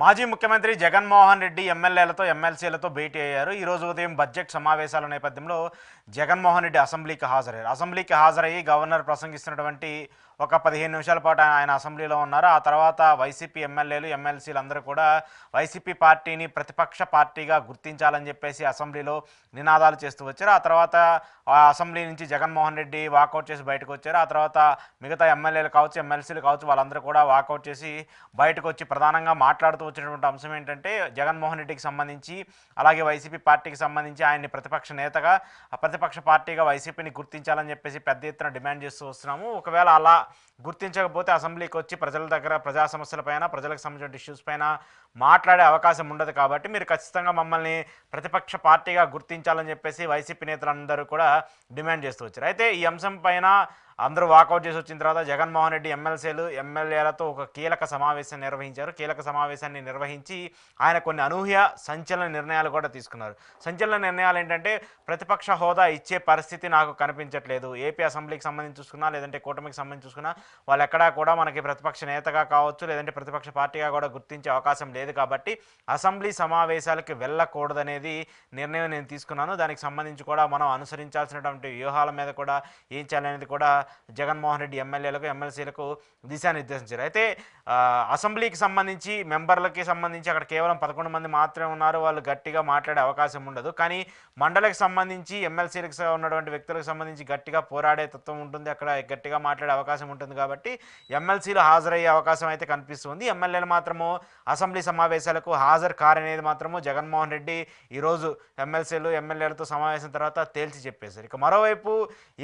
మాజీ ముఖ్యమంత్రి జగన్మోహన్ రెడ్డి ఎమ్మెల్యేలతో ఎమ్మెల్సీలతో భేటీ అయ్యారు. ఈరోజు ఉదయం బడ్జెట్ సమావేశాల నేపథ్యంలో జగన్మోహన్ రెడ్డి అసెంబ్లీకి హాజరయ్యారు. అసెంబ్లీకి హాజరయ్యి గవర్నర్ ప్రసంగిస్తున్నటువంటి ఒక పదిహేను నిమిషాల పాటు ఆయన అసెంబ్లీలో ఉన్నారు. ఆ తర్వాత వైసీపీ ఎమ్మెల్యేలు ఎమ్మెల్సీలు అందరూ కూడా వైసీపీ పార్టీని ప్రతిపక్ష పార్టీగా గుర్తించాలని చెప్పేసి అసెంబ్లీలో నినాదాలు చేస్తూ వచ్చారు. ఆ తర్వాత ఆ అసెంబ్లీ నుంచి జగన్మోహన్ రెడ్డి వాకౌట్ చేసి బయటకు వచ్చారు. ఆ తర్వాత మిగతా ఎమ్మెల్యేలు కావచ్చు ఎమ్మెల్సీలు కావచ్చు వాళ్ళందరూ కూడా వాకౌట్ చేసి బయటకు వచ్చి ప్రధానంగా మాట్లాడుతూ వచ్చినటువంటి అంశం ఏంటంటే జగన్మోహన్ రెడ్డికి సంబంధించి అలాగే వైసీపీ పార్టీకి సంబంధించి ఆయన్ని ప్రతిపక్ష నేతగా ప్రతిపక్ష పార్టీగా వైసీపీని గుర్తించాలని చెప్పేసి పెద్ద ఎత్తున డిమాండ్ చేస్తూ వస్తున్నాము. ఒకవేళ అలా గుర్తించకపోతే అసెంబ్లీకి వచ్చి ప్రజల దగ్గర ప్రజా సమస్యలపైన ప్రజలకు సంబంధించిన ఇష్యూస్ పైన మాట్లాడే అవకాశం ఉండదు కాబట్టి మీరు ఖచ్చితంగా మమ్మల్ని ప్రతిపక్ష పార్టీగా గుర్తించాలని చెప్పేసి వైసీపీ నేతలందరూ కూడా డిమాండ్ చేస్తూ వచ్చారు. అయితే ఈ అంశం పైన అందరూ వాకౌట్ చేసి వచ్చిన తర్వాత జగన్మోహన్ రెడ్డి ఎమ్మెల్సీలు ఎమ్మెల్యేలతో ఒక కీలక సమావేశం నిర్వహించారు. కీలక సమావేశాన్ని నిర్వహించి ఆయన కొన్ని అనూహ్య సంచలన నిర్ణయాలు కూడా తీసుకున్నారు. సంచలన నిర్ణయాలు ఏంటంటే ప్రతిపక్ష హోదా ఇచ్చే పరిస్థితి నాకు కనిపించట్లేదు. ఏపీ అసెంబ్లీకి సంబంధించి చూసుకున్నా లేదంటే కూటమికి సంబంధించి చూసుకున్నా వాళ్ళు ఎక్కడా కూడా మనకి ప్రతిపక్ష నేతగా కావచ్చు లేదంటే ప్రతిపక్ష పార్టీగా కూడా గుర్తించే అవకాశం లేదు కాబట్టి అసెంబ్లీ సమావేశాలకు వెళ్ళకూడదనేది నిర్ణయం నేను తీసుకున్నాను. దానికి సంబంధించి కూడా మనం అనుసరించాల్సినటువంటి వ్యూహాల మీద కూడా ఏం చేయాలనేది కూడా జగన్మోహన్ రెడ్డి ఎమ్మెల్యేలకు ఎమ్మెల్సీలకు దిశానిర్దేశించారు. అయితే అసెంబ్లీకి సంబంధించి మెంబర్లకి సంబంధించి అక్కడ కేవలం పదకొండు మంది మాత్రమే ఉన్నారు. వాళ్ళు గట్టిగా మాట్లాడే అవకాశం ఉండదు. కానీ మండలికి సంబంధించి ఎమ్మెల్సీలకు ఉన్నటువంటి వ్యక్తులకు సంబంధించి గట్టిగా పోరాడే తత్వం ఉంటుంది. అక్కడ గట్టిగా మాట్లాడే అవకాశం ఉంటుంది కాబట్టి ఎమ్మెల్సీలు హాజరయ్యే అవకాశం అయితే కనిపిస్తుంది. ఎమ్మెల్యేలు మాత్రము అసెంబ్లీ సమావేశాలకు హాజరు కారనేది మాత్రము జగన్మోహన్ రెడ్డి ఈరోజు ఎమ్మెల్సీలు ఎమ్మెల్యేలతో సమావేశం తర్వాత తేల్చి చెప్పేశారు. ఇక మరోవైపు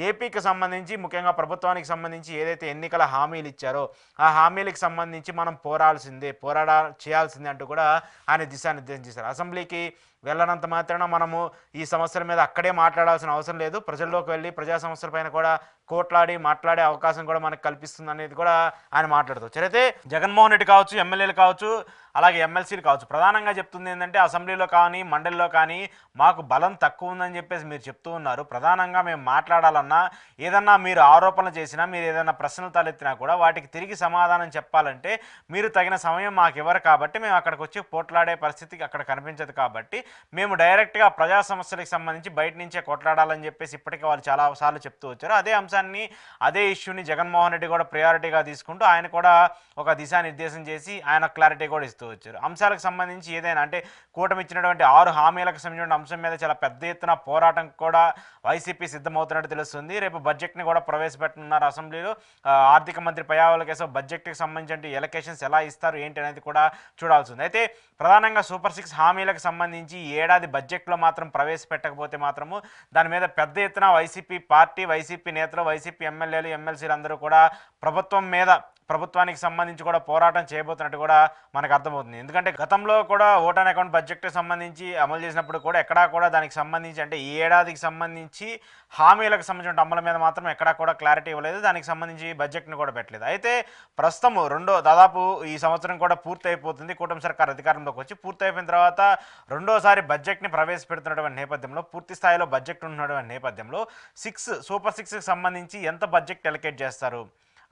ఏపీకి సంబంధించి ముఖ్యంగా ప్రభుత్వానికి సంబంధించి ఏదైతే ఎన్నికల హామీలు ఇచ్చారో ఆ హామీలకు సంబంధించి మనం పోరాల్సిందే పోరాడా చేయాల్సిందే అంటూ కూడా ఆయన దిశానిర్దేశం చేశారు. అసెంబ్లీకి వెళ్ళనంత మాత్రాన మనము ఈ సమస్యల మీద అక్కడే మాట్లాడాల్సిన అవసరం లేదు. ప్రజల్లోకి వెళ్ళి ప్రజా సమస్యల పైన కూడా కోట్లాడి మాట్లాడే అవకాశం కూడా మనకు కల్పిస్తుంది అనేది కూడా ఆయన మాట్లాడుతూ. అయితే జగన్మోహన్ రెడ్డి కావచ్చు ఎమ్మెల్యేలు కావచ్చు అలాగే ఎమ్మెల్సీలు కావచ్చు. ప్రధానంగా చెప్తుంది ఏంటంటే అసెంబ్లీలో కానీ మండలిలో కానీ మాకు బలం తక్కువ ఉందని చెప్పేసి మీరు చెప్తూ ఉన్నారు. ప్రధానంగా మేము మాట్లాడాలన్నా ఏదన్నా మీరు ఆరోపణలు చేసినా మీరు ఏదైనా ప్రశ్నలు తలెత్తినా కూడా వాటికి తిరిగి సమాధానం చెప్పాలంటే మీరు తగిన సమయం మాకు ఇవ్వరు కాబట్టి మేము అక్కడికి వచ్చి పోట్లాడే పరిస్థితికి అక్కడ కనిపించదు కాబట్టి మేము డైరెక్ట్గా ప్రజా సమస్యలకు సంబంధించి బయట నుంచే కొట్లాడాలని చెప్పేసి ఇప్పటికే వాళ్ళు చాలా సార్లు చెప్తూ వచ్చారు. అదే అంశం అంశాన్ని అదే ఇష్యూని జగన్మోహన్ రెడ్డి కూడా ప్రయారిటీగా తీసుకుంటూ ఆయన కూడా ఒక దిశానిర్దేశం చేసి ఆయన క్లారిటీ కూడా ఇస్తూ వచ్చారు. అంశాలకు సంబంధించి ఏదైనా అంటే కూటమి ఇచ్చినటువంటి ఆరు హామీలకు సంబంధించిన అంశం మీద చాలా పెద్ద ఎత్తున పోరాటం కూడా వైసీపీ సిద్ధమవుతున్నట్టు తెలుస్తుంది. రేపు బడ్జెట్ని కూడా ప్రవేశపెట్టనున్నారు అసెంబ్లీలో. ఆర్థిక మంత్రి పయావుల కేసు బడ్జెట్కి సంబంధించిన ఎలకేషన్స్ ఎలా ఇస్తారు ఏంటి అనేది కూడా చూడాల్సి ఉంది అయితే ప్రధానంగా సూపర్ సిక్స్ హామీలకు సంబంధించి ఏడాది బడ్జెట్లో మాత్రం ప్రవేశపెట్టకపోతే మాత్రము దాని మీద పెద్ద ఎత్తున వైసీపీ పార్టీ వైసీపీ నేతలు వైసీపీ ఎమ్మెల్యేలు ఎమ్మెల్సీలు అందరూ కూడా ప్రభుత్వం మీద ప్రభుత్వానికి సంబంధించి కూడా పోరాటం చేయబోతున్నట్టు కూడా మనకు అర్థమవుతుంది. ఎందుకంటే గతంలో కూడా ఓటాన్ అకౌంట్ బడ్జెట్కి సంబంధించి అమలు చేసినప్పుడు కూడా ఎక్కడా కూడా దానికి సంబంధించి అంటే ఈ ఏడాదికి సంబంధించి హామీలకు సంబంధించిన అమల మీద మాత్రం ఎక్కడా కూడా క్లారిటీ ఇవ్వలేదు. దానికి సంబంధించి బడ్జెట్ని కూడా పెట్టలేదు. అయితే ప్రస్తుతం రెండో దాదాపు ఈ సంవత్సరం కూడా పూర్తి అయిపోతుంది కూటమి సర్కార్ అధికారంలోకి వచ్చి పూర్తి అయిపోయిన తర్వాత రెండోసారి బడ్జెట్ని ప్రవేశపెడుతున్నటువంటి నేపథ్యంలో పూర్తి స్థాయిలో బడ్జెట్ ఉన్నటువంటి నేపథ్యంలో సిక్స్ సూపర్ సిక్స్కి సంబంధించి ఎంత బడ్జెట్ ఎలకేట్ చేస్తారు?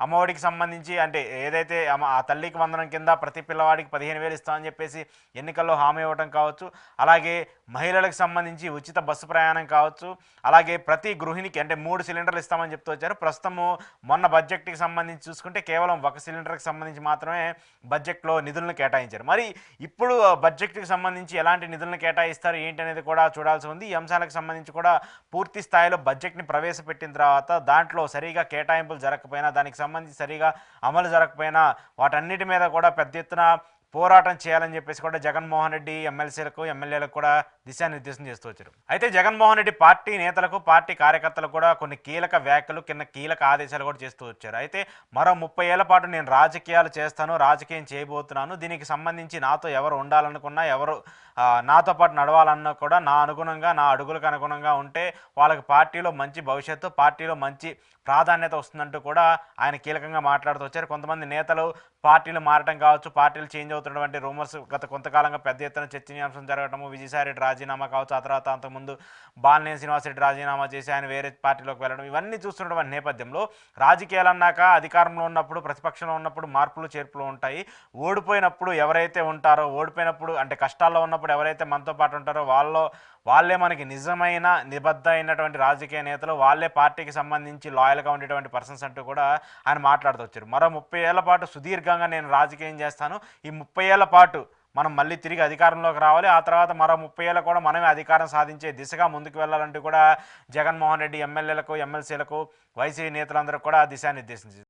అమ్మఒడికి సంబంధించి అంటే ఏదైతే ఆ తల్లికి వందనం కింద ప్రతి పిల్లవాడికి పదిహేను వేలు ఇస్తామని చెప్పేసి ఎన్నికల్లో హామీ ఇవ్వడం కావచ్చు. అలాగే మహిళలకు సంబంధించి ఉచిత బస్సు ప్రయాణం కావచ్చు. అలాగే ప్రతి గృహిణికి అంటే మూడు సిలిండర్లు ఇస్తామని చెప్తూ వచ్చారు. ప్రస్తుతము మొన్న బడ్జెట్కి సంబంధించి చూసుకుంటే కేవలం ఒక సిలిండర్కి సంబంధించి మాత్రమే బడ్జెట్లో నిధులను కేటాయించారు. మరి ఇప్పుడు బడ్జెట్కి సంబంధించి ఎలాంటి నిధులను కేటాయిస్తారు? ఏంటి అనేది కూడా చూడాల్సి ఉంది. ఈ అంశాలకు సంబంధించి కూడా పూర్తి స్థాయిలో బడ్జెట్ని ప్రవేశపెట్టిన తర్వాత దాంట్లో సరిగా కేటాయింపులు జరగకపోయినా దానికి సంబంధించి సరిగా అమలు జరగకపోయినా వాటన్నిటి మీద కూడా పెద్ద ఎత్తున పోరాటం చేయాలని చెప్పేసి కూడా జగన్మోహన్ రెడ్డి ఎమ్మెల్సీలకు ఎమ్మెల్యేలకు కూడా దిశానిర్దేశం చేస్తూ వచ్చారు. అయితే జగన్మోహన్ రెడ్డి పార్టీ నేతలకు పార్టీ కార్యకర్తలకు కూడా కొన్ని కీలక వ్యాఖ్యలు కింద కీలక ఆదేశాలు కూడా చేస్తూ వచ్చారు. అయితే మరో ముప్పై ఏళ్ళ పాటు నేను రాజకీయాలు చేస్తాను రాజకీయం చేయబోతున్నాను దీనికి సంబంధించి నాతో ఎవరు ఉండాలనుకున్నా ఎవరు నాతో పాటు నడవాలన్నా కూడా నా అనుగుణంగా నా అడుగులకు అనుగుణంగా ఉంటే వాళ్ళకి పార్టీలో మంచి భవిష్యత్తు పార్టీలో మంచి ప్రాధాన్యత వస్తుందంటూ కూడా ఆయన కీలకంగా మాట్లాడుతూ వచ్చారు. కొంతమంది నేతలు పార్టీలు మారటం కావచ్చు పార్టీలు చేంజ్ అవుతున్నటువంటి రూమర్స్ గత కొంతకాలంగా పెద్ద ఎత్తున చర్చనీయాంశం జరగటము విజయసాయిరెడ్డి రాజీనామా కావచ్చు ఆ తర్వాత అంతకుముందు బాలినేని శ్రీనివాసరెడ్డి రాజీనామా చేసి ఆయన వేరే పార్టీలోకి వెళ్ళడం ఇవన్నీ చూస్తున్నటువంటి నేపథ్యంలో రాజకీయాలు అన్నాక అధికారంలో ఉన్నప్పుడు ప్రతిపక్షంలో ఉన్నప్పుడు మార్పులు చేర్పులు ఉంటాయి. ఓడిపోయినప్పుడు ఎవరైతే ఉంటారో ఓడిపోయినప్పుడు అంటే కష్టాల్లో ఉన్నప్పుడు ఎవరైతే మనతో పాటు ఉంటారో వాళ్ళలో వాళ్ళే మనకి నిజమైన నిబద్ధ అయినటువంటి రాజకీయ నేతలు వాళ్ళే పార్టీకి సంబంధించి లాయల్గా ఉండేటువంటి పర్సన్స్ అంటూ కూడా ఆయన మాట్లాడుతూ వచ్చారు. మరో ముప్పై ఏళ్ళ పాటు సుదీర్ఘంగా నేను రాజకీయం చేస్తాను. ఈ ముప్పై ఏళ్ళ పాటు మనం మళ్ళీ తిరిగి అధికారంలోకి రావాలి. ఆ తర్వాత మరో ముప్పై ఏళ్ళ కూడా మనమే అధికారం సాధించే దిశగా ముందుకు వెళ్ళాలంటూ కూడా జగన్మోహన్ రెడ్డి ఎమ్మెల్యేలకు ఎమ్మెల్సీలకు వైసీపీ నేతలందరూ కూడా దిశానిర్దేశించారు